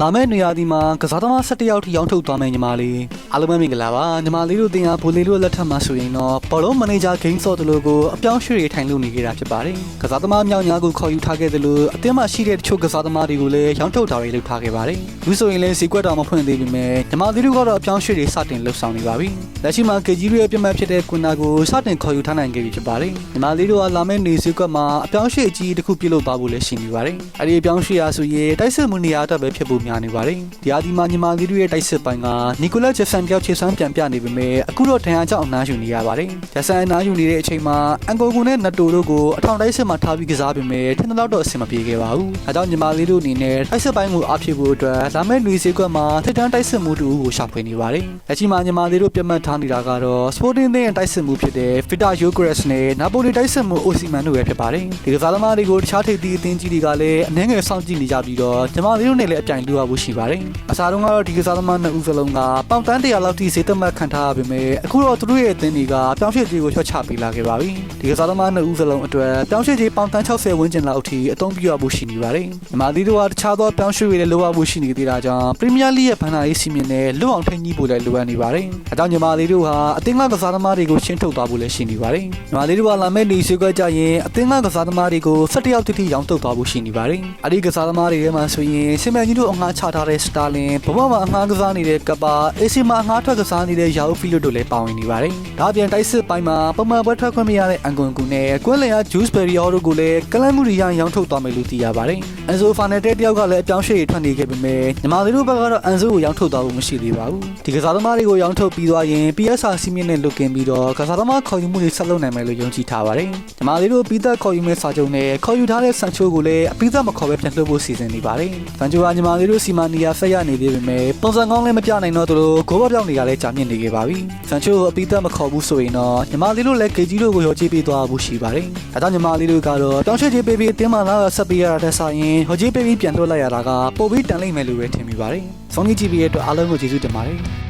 လာမယ့်နေရာဒီမှာကစားသမား17ယောက်ထိရောင်းထုတ်သွားမယ်ညီမလေး အားလုံးပဲမင်္ဂလာပါညီမလေးတို့တင်အားဘိုလေးတို့လက်ထပ်မှာဆိုရင်တော့ဘောလုံးမန်နေဂျာဂိမ်းဆော့တလို့ကိုအပြောင်းရွှေ့ရထိုင်လုပ်နေကြတာဖြစ်ပါတယ်ကစားသမားမြောက်များကိုခေါ်ယူထားခဲ့တယ်လို့အသင်းမှာရှိတဲ့တချို့ကစားသမားတွေကိုလည်းရောင်းထုတ်တာတွေလုပ်ထားခဲ့ပါတယ်အခုဆိုရင်လည်းစီကွက်တော်မဖွင့်သေးပေမဲ့ညီမလေးတို့ကတော့အပြောင်းရွှေ့တွေစတင်လှုပ်ဆောင်နေပါပြီလက်ရှိမှာကေကြီးတို့ရဲ့ပြတ်မှတ်ဖြစ်တဲ့ကွန်နာကိုစတင်ခေါ်ယူထားနိုင်ခဲ့ပြီဖြစ်ပါတယ်ညီမလေးတို့ကလာမယ့်နေစီကွက်မှာအပြောင်းရွှေ့အကြီးတစ်ခုပြုလုပ်သွားဖို့လည်းရှိနေပါတယ်အဲ့ဒီအပြောင်းရွှေ့ရာဆိုရင်တိုက်စစ်မှုနေရာအတွက်ပဲဖြစ်ဖို့များနေပါတယ်ဒီအဒီမှာညီမလေးတို့ရဲ့တိုက်စစ်ပိုင်းကနီကိုလက်ဂျက်ဆန်တယောက်ချေဆန်းပြန်ပြနေပေမဲ့အခုတော့ဒဏ်ရာကြောင့်အနားယူနေရပါတယ်ဂျက်ဆန်အနားယူနေတဲ့အချိန်မှာအန်ကိုကူနဲ့နတိုတို့ကိုအထောင်တိုက်စစ်မှာထားပြီးကစားပေမဲ့ထင်တဲ့လောက်တော့အဆင်မပြေခဲ့ပါဘူးအဲကြောင့်ညီမလေးတို့အနေနဲ့တိုက်စစ်ပိုင်းကိုအားဖြည့်ဖို့အတွက်လာမယ့်နေစီကွက်မှာထိတ်တန်းတိုက်စစ်မှုတူကိုရှာဖွေနေပါတယ်လက်ရှိမှာညီမလေးတို့ပြတ်မှတ်ထားနေတာကတော့ Sporting တဲ့တိုက်စစ်မှုဖြစ်တဲ့ Vita Yogres နဲ့ Napoli တိုက်စစ်မှု Osimhen တို့ပဲဖြစ်ပါတယ်ဒီကစားသမားတွေကိုတခြားထိပ်သီးအသင်းကြီးတွေကလည်းအနှဲငယ်စောင့်ကြည့်နေကြပြီးတော့ညီမလေးတို့နဲ့လည်းအပြိုင်လူရဖို့ရှိပါတယ်အစားတုန်းကတော့ဒီကစားသမားနှစ်ဦးစလုံးကပေါင်တန်းတရာလောက်ထိဈေးသက်မှတ်ခံထားရပေမဲ့အခုတော့သူတို့ရဲ့အသင်းတွေကပြောင်းရွှေ့ကြီးကိုချော့ချပေးလာခဲ့ပါပြီဒီကစားသမားနှစ်ဦးစလုံးအတွက်ပြောင်းရွှေ့ကြီးပေါင်တန်း60ဝန်းကျင်လောက်အထိအသုံးပြုရဖို့ရှိနေပါတယ်ညီမလေးတို့ကတခြားသောပြောင်းရွှေ့တွေလည်းလိုအပ်ဖို့ရှိနေသေးတာကြောင့်ပရီးမီးယားလိရဲ့ဘဏ္ဍာရေးစီမံနဲ့လွတ်အောင်ထိန်းကြီးဖို့လည်းလိုအပ်နေပါတယ်အဲကြောင့်ညီမလေးတို့ဟာအသင်းကကစားသမားတွေကိုရှင်းထုတ်သွားဖို့လည်းရှိနေပါတယ်ညီမလေးတို့ကလာမယ့်နေဆွေးကွက်ကြရင်အသင်းကကစားသမားတွေကို17ယောက်တိတိရောင်းထုတ်သွားဖို့ရှိနေပါတယ်အဲဒီကစားသမားတွေထဲမှာဆိုရင်စင်မန်ကြီးတို့အငှားချထားတဲ့စတာလင်ဘဘမှာအငှားကစားနေတဲ့ကပါအေစီမှာအငှားထွက်ကစားနေတဲ့ယာအိုဖီလိုတို့လည်းပါဝင်နေပါတယ်ဒါအပြင်တိုက်စစ်ပိုင်းမှာပုံမှန်ပွဲထွက်ခွင့်မရတဲ့အန်ကွန်ကူနဲ့ကွင်းလင်ယာဂျူးစပယ်ရီယောတို့ကိုလည်းကလန်မှုရီယာရောင်းထုတ်သွားမယ်လို့သိရပါတယ်အန်ဆိုဖာနယ်တက်တယောက်ကလည်းအပြောင်းရွှေ့ထွက်နေခဲ့ပေမဲ့ညီမလေးတို့ဘက်ကတော့အန်ဆိုကိုရောင်းထုတ်သွားဖို့မရှိသေးပါဘူးဒီကစားသမားတွေကိုရောင်းထုတ်ပြီးသွားရင် PSR စီးမြင့်နဲ့လုတ်ကင်ပြီးတော့ကစားသမားခေါ်ယူမှုတွေဆက်လုပ်နိုင်မယ်လို့ယုံကြည်ထားပါတယ်ညီမလေးတို့ပြီးသက်ခေါ်ယူမဲ့စာချုပ်နဲ့ခေါ်ယူထားတဲ့ဆန်ချိုးကိုလည်းအပြီးသက်မခေါ်ပဲပြန်လွှတ်ဖို့စီစဉ်နေပါတယ်ဆန်ချိုးကညီမလေးတို့စီမံနေရဆက်ရနေသေးပေမဲ့ပုံစံကောင်းလည်းမပြနိုင်တော့သူတို့ဂိုးပေါက်ပြောင်းနေရလဲကြာမြင့်နေခဲ့ပါပြီဆန်ချိုးကိုအပြီးသက်မခေါ်ဘူးဆိုရင်တော့ညီမလေးတို့လည်းဂေကြီးတို့ကိုရောကြေးပေးသွားဖို့ရှိပါတယ်ဒါကြောင့်ညီမလေးတို့ကတော့တောင်းရွှေ့ကြေးပေးပြီးအတင်းမှလာဆက်ပေးရတာတဲ့ဆိုင်ရင်ဟောကြေးပေးပြီးပြန်လွှတ်လိုက်ရတာကပိုပြီးတန်လိမ့်မယ်လို့ပဲထင်မိပါတယ်။ဆောင်းကြီးကြည့်ပြီးရတဲ့အတွက်အားလုံးကိုကျေးဇူးတင်ပါတယ်။